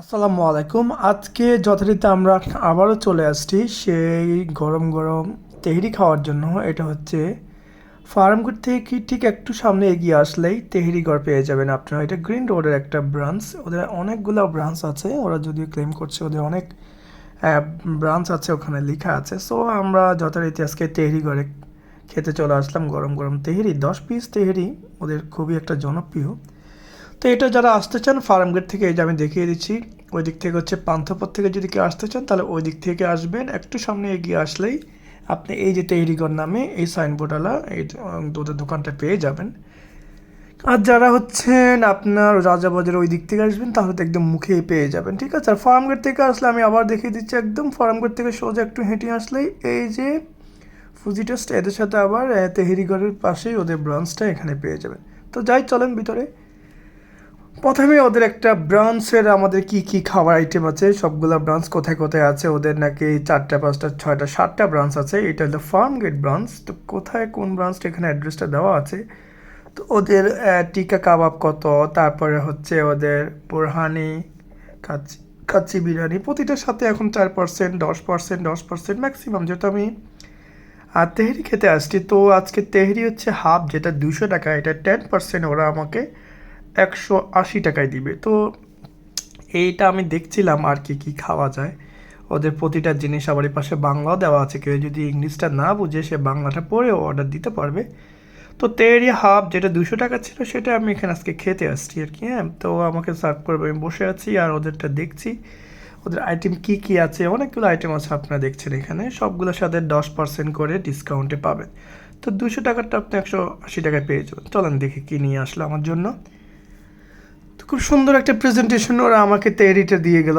আসসালামু আলাইকুম। আজকে যথারীতি আমরা আবারও চলে আসছি সেই গরম গরম তেহরি খাওয়ার জন্য। এটা হচ্ছে ফার্মগেট থেকে ঠিক একটু সামনে এগিয়ে আসলেই তেহরি ঘর পেয়ে যাবেন আপনারা। এটা গ্রিন রোডের একটা ব্রাঞ্চ। ওদের অনেকগুলো ব্রাঞ্চ আছে। ওরা যদিও ক্লেম করছে ওদের অনেক ব্রাঞ্চ আছে, ওখানে লেখা আছে। সো, আমরা যথারীতি আজকে তেহরি ঘরে খেতে চলে আসলাম। গরম গরম তেহরি, দশ পিস তেহরি। ওদের খুবই একটা জনপ্রিয়। তো এটা যারা আসতে চান ফার্মগেট থেকে এই যে আমি দেখিয়ে দিচ্ছি, ওই দিক থেকে হচ্ছে পান্থপথ থেকে যদি কেউ আসতে চান, তাহলে ওই দিক থেকে আসবেন। একটু সামনে এগিয়ে আসলেই আপনি এই যে তেহরিগড় নামে এই সাইনবোর্ডওয়ালা এই দুধের দোকানটা পেয়ে যাবেন। আর যারা হচ্ছেন আপনার রাজাবাজার ওই দিক থেকে আসবেন, তাহলে তো একদম মুখেই পেয়ে যাবেন, ঠিক আছে? আর ফার্মগেট থেকে আসলে আমি আবার দেখিয়ে দিচ্ছি একদম ফার্মগেট থেকে সোজা একটু হেঁটে আসলেই এই যে ফুজি টেস্ট এদের সাথে আবার তেহরিগড়ের পাশেই ওদের ব্রাঞ্চটা এখানে পেয়ে যাবেন। তো যাই, চলেন ভিতরে। প্রথমে ওদের একটা ব্রাঞ্চের আমাদের কি কি খাবার আইটেম আছে, সবগুলা ব্রাঞ্চ কোথায় কোথায় আছে, ওদের নাকি চারটা, পাঁচটা, ছয়টা, সাতটা ব্রাঞ্চ আছে, এটা হলো ফার্ম গেট ব্রাঞ্চ, তো কোথায় কোন ব্রাঞ্চটা এখানে অ্যাড্রেসটা দেওয়া আছে? তো ওদের টিকা কাবাব কত, তারপরে হচ্ছে ওদের বোরহানি কাচ্চি কাচ্চি বিরিয়ানি প্রতিটার সাথে এখন চার পার্সেন্ট দশ পার্সেন্ট দশ পার্সেন্ট ম্যাক্সিমাম যেহেতু আমি আর তেহরি খেতে আসছি, তো আজকে তেহরি হচ্ছে হাফ যেটা দুশো টাকা, এটা টেন পার্সেন্ট ওরা আমাকে একশো আশি টাকায় দিবে। তো এইটা আমি দেখছিলাম আর কি কি খাওয়া যায়। ওদের প্রতিটা জিনিস আবার পাশে বাংলাও দেওয়া আছে। কেউ যদি ইংলিশটা না বুঝে, সে বাংলাটা পড়েও অর্ডার দিতে পারবে। তো তেরি হাফ যেটা দুশো টাকা ছিল, সেটা আমি এখানে আজকে খেতে আসছি আর কি হ্যাঁ। তো আমাকে সার্ভ করবে, আমি বসে আছি আর ওদেরটা দেখছি। ওদের আইটেম কি কি আছে? অনেকগুলো আইটেম আছে আপনারা দেখছেন এখানে। সবগুলোর সাথে দশ পার্সেন্ট করে ডিসকাউন্টে পাবেন। তো দুশো টাকারটা আপনি একশো আশি টাকায় পেয়ে যাবেন। চলেন দেখি কী নিয়ে আসলো আমার জন্য। খুব সুন্দর একটা প্রেজেন্টেশন ওরা আমাকে তৈরিটা দিয়ে গেল।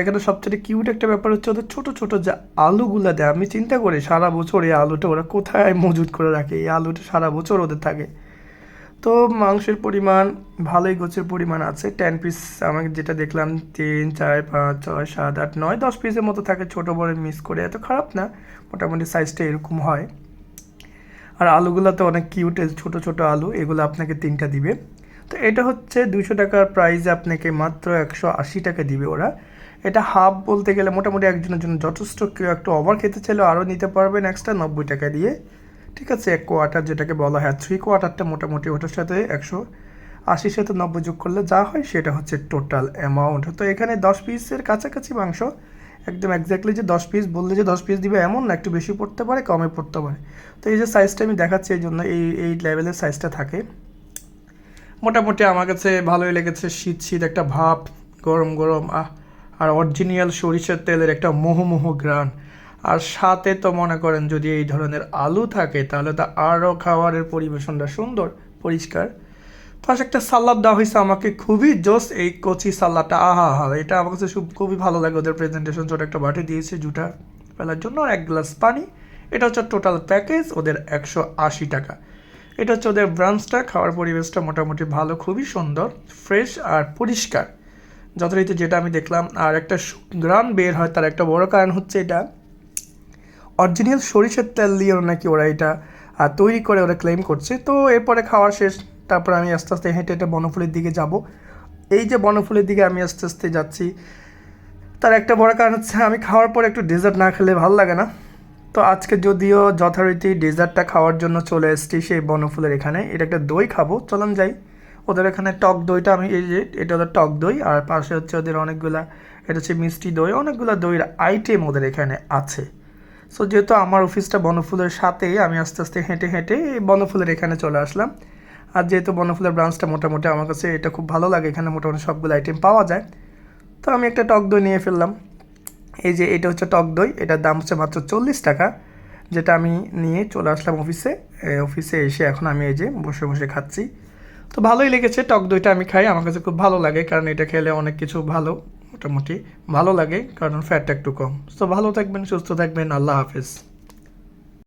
এখানে সবচেয়ে কিউট একটা ব্যাপার হচ্ছে ওদের ছোটো ছোটো যে আলুগুলো দেয়, আমি চিন্তা করি সারা বছর এই আলুটা ওরা কোথায় মজুত করে রাখে? এই আলুটা সারা বছর ওদের থাকে। তো মাংসের পরিমাণ, ভালোই গোছের পরিমাণ আছে। টেন পিস আমাকে যেটা দেখলাম, তিন, চার, পাঁচ, ছয়, সাত, আট, নয়, দশ পিসের মতো থাকে। ছোটো, বড় মিস করে এত খারাপ না, মোটামুটি সাইজটা এরকম হয়। আর আলুগুলো তো অনেক কিউট ছোট ছোট আলু, এগুলো আপনাকে তিনটা দিবে। তো এটা হচ্ছে দুশো টাকার প্রাইসে আপনাকে মাত্র একশো আশি টাকা দিবে ওরা। এটা হাফ বলতে গেলে মোটামুটি একজনের জন্য যথেষ্ট। কেউ একটু ওভার খেতে চাইলেও আরও নিতে পারবেন এক্সট্রা নব্বই টাকা দিয়ে। ঠিক আছে, এক কোয়ার্টার যেটাকে বলা হয় থ্রি কোয়ার্টারটা মোটামুটি ওটার সাথে একশো আশির সাথে নব্বই যোগ করলে যা হয় সেটা হচ্ছে টোটাল অ্যামাউন্ট তো এখানে দশ পিসের কাছাকাছি মাংস, একদম একজাক্টলি যে দশ পিস বললে যে দশ পিস দিবে এমন না, একটু বেশি পড়তে পারে, কমে পড়তে পারে। তো এই যে সাইজটা আমি দেখাচ্ছি, এই জন্য এই এই লেভেলের সাইজটা থাকে। মোটামুটি আমার কাছে ভালোই লেগেছে। শীত শীত একটা ভাব, গরম গরম, আহ, আর অরিজিনাল সরিষার তেলের একটা মোহমোহ গ্রান আর সাথে তো মনে করেন যদি এই ধরনের আলু থাকে, তাহলে তো আরও খাবারের পরিবেশনটা সুন্দর, পরিষ্কার। পাশে একটা সালাদ দেওয়া হয়েছে আমাকে খুবই জোস এই কচি সালাদটা। আহা হা এটা আমার কাছে খুব, খুবই ভালো লাগে। ওদের প্রেজেন্টেশন ছোট একটা বাটি দিয়েছে জুটা ফেলার জন্য আর এক গ্লাস পানি। এটা হচ্ছে টোটাল প্যাকেজ ওদের একশো আশি টাকা। এটা হচ্ছে ওদের ব্রাঞ্চটা, খাওয়ার পরিবেশটা মোটামুটি ভালো, খুবই সুন্দর, ফ্রেশ আর পরিষ্কার। যথারীতি যেটা আমি দেখলাম, আর একটা গ্রাম বের হয়, তার একটা বড় কারণ হচ্ছে এটা। অরিজিনাল সরিষার তেল দিয়ে নাকি ওরা এটা তৈরি করে ওরা ক্লেম করছে। তো এরপরে খাওয়া শেষ, তারপর আমি আস্তে আস্তে হেঁটে হেঁটে বনফুলের দিকে যাব। এই যে বনফুলের দিকে আমি আস্তে আস্তে যাচ্ছি, তার একটা বড় কারণ হচ্ছে আমি খাওয়ার পর একটু ডেজার্ট না খেলে ভালো লাগে না। তো আজকে যদিও যথারীতি ডেজার্টটা খাওয়ার জন্য চলে এসেছি সেই বনফুলের এখানে। এটা একটা দই খাব, চলুন যাই। ওদের এখানে টক দইটা আমি এই যে, এটা ওদের টক দই, আর পাশে হচ্ছে ওদের অনেকগুলা, এটা হচ্ছে মিষ্টি দই, অনেকগুলো দইয়ের আইটেম ওদের এখানে আছে। সো যেহেতু আমার অফিসটা বনফুলের সাথেই, আমি আস্তে আস্তে হেঁটে হেঁটে এই বনফুলের এখানে চলে আসলাম। আর যেহেতু বনফুলের ব্রাঞ্চটা মোটামুটি আমার কাছে এটা খুব ভালো লাগে, এখানে মোটামুটি সবগুলো আইটেম পাওয়া যায়। তো আমি একটা টক দই নিয়ে ফেললাম। এই যে এটা হচ্ছে টক দই, এটার দাম হচ্ছে মাত্র চল্লিশ টাকা, যেটা আমি নিয়ে চলে আসলাম অফিসে। অফিসে এসে এখন আমি এই যে বসে বসে খাচ্ছি। তো ভালোই লেগেছে, টক দইটা আমি খাই, আমার কাছে খুব ভালো লাগে, কারণ এটা খেলে অনেক কিছু ভালো, মোটামুটি ভালো লাগে, কারণ ফ্যাটটা একটু কম। তো ভালো থাকবেন, সুস্থ থাকবেন, আল্লাহ হাফেজ।